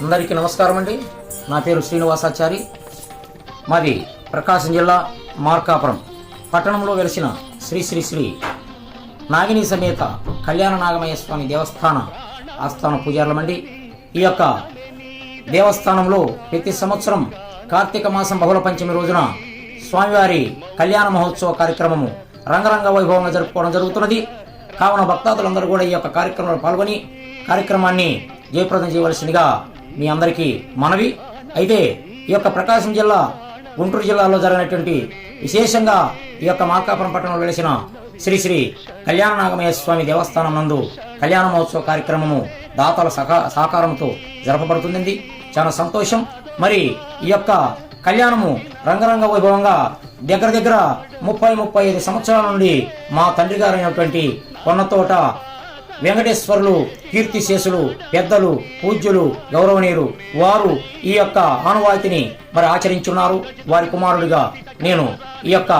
అందరికీ నమస్కారం అండి. నా పేరు శ్రీనివాసాచారి. మాది ప్రకాశం జిల్లా మార్కాపురం. పట్టణంలో వెలిసిన శ్రీ శ్రీ శ్రీ నాగిని సమేత కళ్యాణ నాగమయ్య స్వామి దేవస్థాన ఆస్థాన పూజారులమండి ఈ యొక్క దేవస్థానంలో ప్రతి సంవత్సరం కార్తీక మాసం బహుళ పంచమి రోజున స్వామివారి కళ్యాణ మహోత్సవ కార్యక్రమము రంగరంగ వైభవంగా జరుపుకోవడం జరుగుతున్నది. కావున భక్తాదులందరూ కూడా ఈ యొక్క కార్యక్రమంలో పాల్గొని కార్యక్రమాన్ని జయప్రదం చేయవలసిందిగా మీ అందరికీ మనవి. అయితే ఈ యొక్క ప్రకాశం జిల్లా గుంటూరు జిల్లాలో జరిగినటువంటి విశేషంగా ఈ యొక్క మార్కాపురం పట్టణంలో వెలిసిన శ్రీ శ్రీ కళ్యాణ నాగమయ్య స్వామి దేవస్థానం నందు కళ్యాణ మహోత్సవ కార్యక్రమము దాతల సహా సహకారంతో జరపబడుతుంది చాలా సంతోషం. మరి ఈ యొక్క కళ్యాణము రంగరంగ వైభవంగా దగ్గర దగ్గర ముప్పై ముప్పై ఐదు సంవత్సరాల నుండి మా తండ్రి గారైనటువంటి కొన్నతోట వెంకటేశ్వరులు కీర్తిశేషులు పెద్దలు పూజ్యులు గౌరవనీయులు వారు ఈ యొక్క ఆనవాయితీని మరి ఆచరించున్నారు. వారి కుమారుడిగా నేను ఈ యొక్క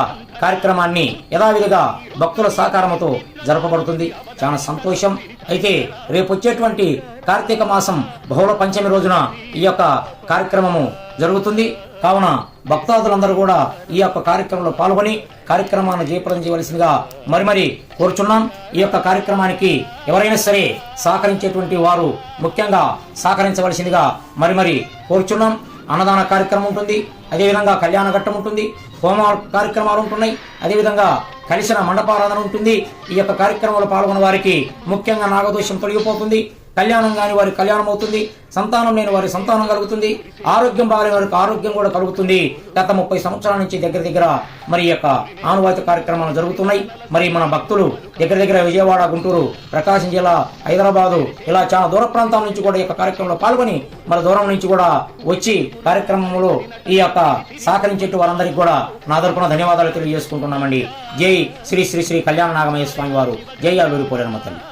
కార్యక్రమాన్ని యథావిధిగా భక్తుల సహకారంతో జరపబడుతుంది. చాలా సంతోషం. అయితే రేపు వచ్చేటువంటి కార్తీక మాసం బహుళ పంచమి రోజున ఈ యొక్క కార్యక్రమము జరుగుతుంది. కావున భక్తాదులందరూ కూడా ఈ యొక్క కార్యక్రమంలో పాల్గొని కార్యక్రమాన్ని జయప్రదం చేయవలసిందిగా మరి మరి కోరుచున్నాం. ఈ యొక్క కార్యక్రమానికి ఎవరైనా సరే సహకరించేటువంటి వారు ముఖ్యంగా సహకరించవలసిందిగా మరి మరి కోరుచున్నాం. అన్నదాన కార్యక్రమం ఉంటుంది. అదేవిధంగా కళ్యాణ ఘట్టం ఉంటుంది హోమ కార్యక్రమాలు ఉంటున్నాయి అదేవిధంగా కలిసిన మండపారాధన ఉంటుంది. ఈ యొక్క కార్యక్రమంలో పాల్గొన్న వారికి ముఖ్యంగా నాగదోషం తొలగిపోతుంది. కళ్యాణం కాని వారి కళ్యాణం అవుతుంది సంతానం లేని వారి సంతానం కలుగుతుంది ఆరోగ్యం బాగాలేని వారికి ఆరోగ్యం కూడా కలుగుతుంది. గత ముప్పై సంవత్సరాల నుంచి దగ్గర దగ్గర మరి యొక్క ఆనువాయిత కార్యక్రమాలు జరుగుతున్నాయి. మరి మన భక్తులు దగ్గర దగ్గర విజయవాడ గుంటూరు ప్రకాశం జిల్లా హైదరాబాదు ఇలా చాలా దూర ప్రాంతాల నుంచి కూడా ఈ యొక్క కార్యక్రమంలో పాల్గొని మరి దూరం నుంచి కూడా వచ్చి కార్యక్రమంలో ఈ యొక్క సహకరించేట్టు వారందరికీ కూడా నా తరపున ధన్యవాదాలు తెలియజేసుకుంటున్నామండి. జై శ్రీ శ్రీ శ్రీ కళ్యాణ నాగమయ్య స్వామి వారు. జై అల్లూరి పోలేనమ్మ తల్లి.